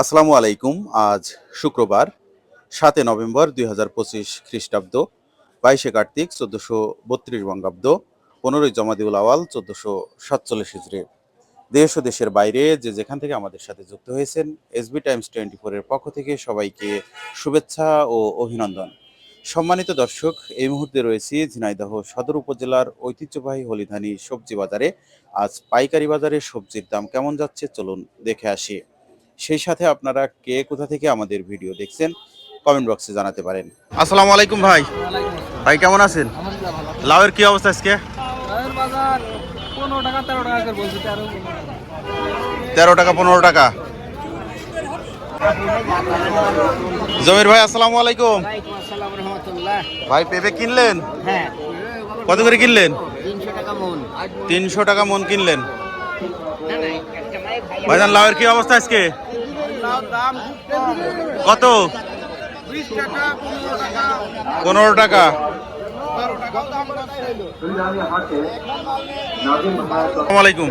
আসসালামু আলাইকুম। আজ শুক্রবার সাতই নভেম্বর দুই হাজার পঁচিশ খ্রিস্টাব্দ, বাইশে কার্তিক চোদ্দশো বত্রিশ বঙ্গাব্দ, পনেরোই জমাদিউল আওয়াল চোদ্দশো সাতচল্লিশ হিজড়ি দেশ ও দেশের বাইরে যে যেখান থেকে আমাদের সাথে যুক্ত হয়েছেন এসবি টাইমস টোয়েন্টি ফোরের পক্ষ থেকে সবাইকে শুভেচ্ছা ও অভিনন্দন। সম্মানিত দর্শক, এই মুহূর্তে রয়েছি ঝিনাইদহ সদর উপজেলার ঐতিহ্যবাহী হলিধানি সবজি বাজারে। আজ পাইকারি বাজারে সবজির দাম কেমন যাচ্ছে? চলুন দেখে আসি। সেই সাথে আপনারা কে কোথা থেকে আমাদের ভিডিও দেখছেন কমেন্ট বক্সে জানাতে পারেন। আসসালামু আলাইকুম ভাই। ভাই কেমন আছেন? লাউয়ের কি অবস্থা আজকে? তেরো টাকা করে বলছি তেরো তেরো টাকা পনেরো টাকা। জমির ভাই আসসালামু আলাইকুম। ওয়ালাইকুম আসসালাম রহমতুল্লাহ। ভাই পেঁপে কিনলেন? হ্যাঁ। কত করে কিনলেন? মন। তিনশো টাকা মন কিনলেন। ভাইজান লাউয়ের কি অবস্থা আজকে? কত? পনেরো টাকা। আলাইকুম।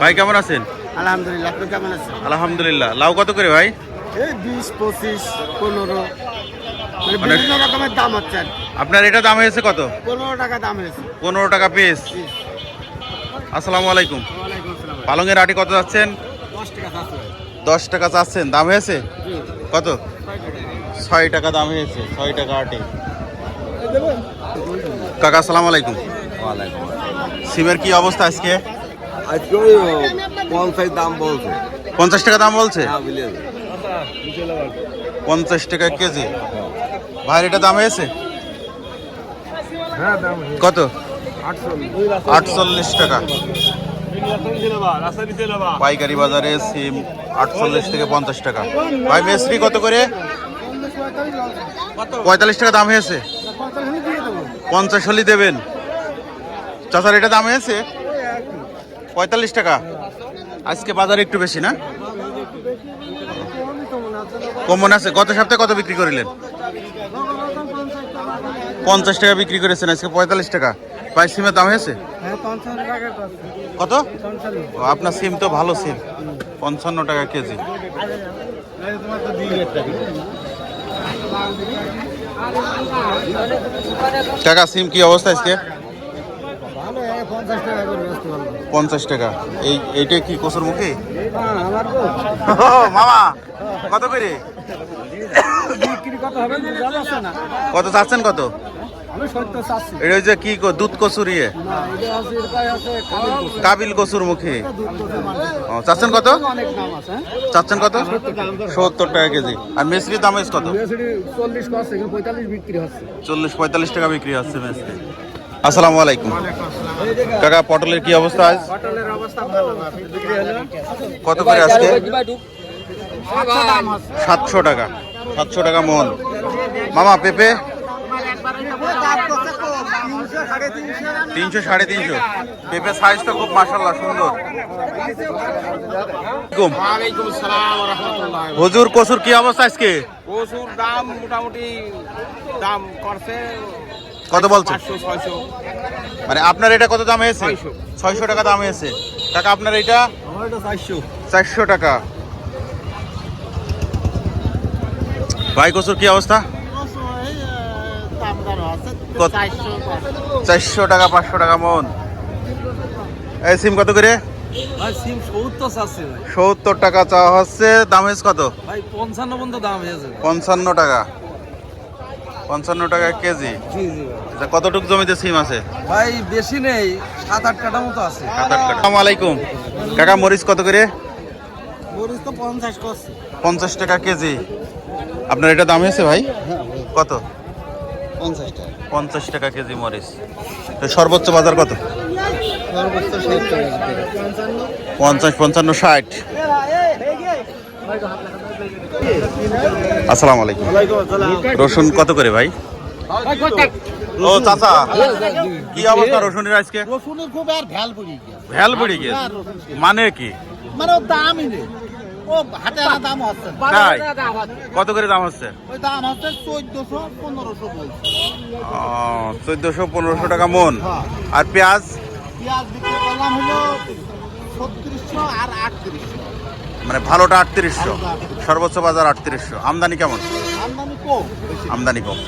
ভাই কেমন আছেন? আলহামদুলিল্লাহ আপনি কেমন আছেন? আলহামদুলিল্লাহ। লাউ কত করে ভাই? এই বিশ পঁচিশ পনেরো। মানে মানে- বিভিন্ন রকমের দাম হচ্ছে আপনার এটা দাম হয়েছে কত? পনেরো টাকা দাম হয়েছে। পনেরো টাকা পিস। আসসালামু আলাইকুম। পালংয়ের আটি কত যাচ্ছেন? দশ টাকা চাচ্ছেন। দাম হয়েছে? কত? ছয় টাকা দাম। হয়েছে। ছয় টাকা আটি। কাকা আসসালামু আলাইকুম। সিমের কি অবস্থা আজকে? পঞ্চাশ দাম বলছে। পঞ্চাশ টাকা দাম বলছে? হ্যাঁ পঞ্চাশ টাকা কেজি। ভাই এটা দাম হয়েছে? হ্যাঁ কত? আটচল্লিশ টাকা। পাইকারি বাজারে সিম আটচল্লিশ থেকে পঞ্চাশ টাকা। ভাই, মেসরি কত করে? পঁয়তাল্লিশ টাকা দাম হয়েছে। পঞ্চাশ হলি দেবেন। চাচার, এটা দাম হয়েছে? পঁয়তাল্লিশ টাকা। আজকে বাজারে একটু বেশি, না? কমন আছে। গত সপ্তাহে কত বিক্রি করিলেন? পঞ্চাশ টাকা বিক্রি করেছেন। আজকে পঁয়তাল্লিশ টাকা। ভাই, সিমের দাম হয়েছে? হ্যাঁ কত? ও, আপনার সিম তো ভালো সিম। পঞ্চান্ন টাকা কেজি। টাকা সিম কি অবস্থা আজকে? পঞ্চাশ টাকা। এই এইটা কি কচুর মুখে? মামা কত করে? কত চাচ্ছেন কত? এটা যে কি দুধ কচুর না এটা আছে এটাই আছে কাবিল কচুর। মুখে। চাচ্ছেন কত? হ্যাঁ? চাচ্ছেন কত? সত্তর টাকা কেজি। আর মেসরির দাম কত? চল্লিশ পঁয়তাল্লিশ টাকা বিক্রি হচ্ছে মেসরি। আসসালামু আলাইকুম। কাকা পটলের কি অবস্থা আজ? কত করে আজকে? সাতশো টাকা। সাতশো টাকা মন। মামা পেঁপে? তিনশো সাড়ে তিনশো। পেঁপে সাইজ তো খুব মাসাল্লাহ সুন্দর। হুজুর কসুর কি অবস্থা আজকে? প্রচুর দাম মোটামুটি দাম করছে কত বলছে? মানে আপনার এটা কত দাম হয়েছে ছয়শো। টাকা দাম হয়েছে টাকা আপনার এটা? চারশো। টাকা। ভাই কসুর কি অবস্থা? চারশো টাকা। পাঁচশো টাকা মন। এই সিম কত করে? সিম সত্তর টাকা চাওয়া হচ্ছে দাম হয়েছে কত? ভাই পঞ্চান্ন পর্যন্ত দাম পঞ্চান্ন টাকা। পঞ্চান্ন টাকা কেজি। জি জি ভাই। আচ্ছা কতটুক জমিতে সিম আছে? ভাই বেশি নেই সাত আট কাটা মতো আছে। সাত আট। আসসালামু আলাইকুম। কাকা মরিচ কত করে? মরিচ তো পঞ্চাশ পঞ্চাশ টাকা কেজি। আপনার এটা দাম হয়েছে ভাই? কত? পঞ্চাশ টাকা। পঞ্চাশ টাকা কেজি মরিচ। তো সর্বোচ্চ বাজার কত? পঞ্চাশ পঞ্চান্ন ষাট। আসসালামু আলাইকুম। রসুন কত করে ভাই? ও চাচা কি অবস্থা রসুনের আজকে? রসুনের খুব আর ভ্যাল পড়ি গিয়া ভ্যাল বেড়ে গেছে মানে কি? মানে দামই নেই। ও হাটে আনা দাম হচ্ছে। তাই? কত করে দাম হচ্ছে? ওই দাম হচ্ছে চোদ্দশো পনেরোশো চোদ্দশো পনেরোশো টাকা মন। আর পেঁয়াজ? পেঁয়াজ বিক্রি করলাম হলো ছত্রিশশো আর আটত্রিশশো। মানে ভালোটা আটত্রিশশো। সর্বোচ্চ বাজার আটত্রিশশো। আমদানি কেমন? আমদানি কম আমদানি কম।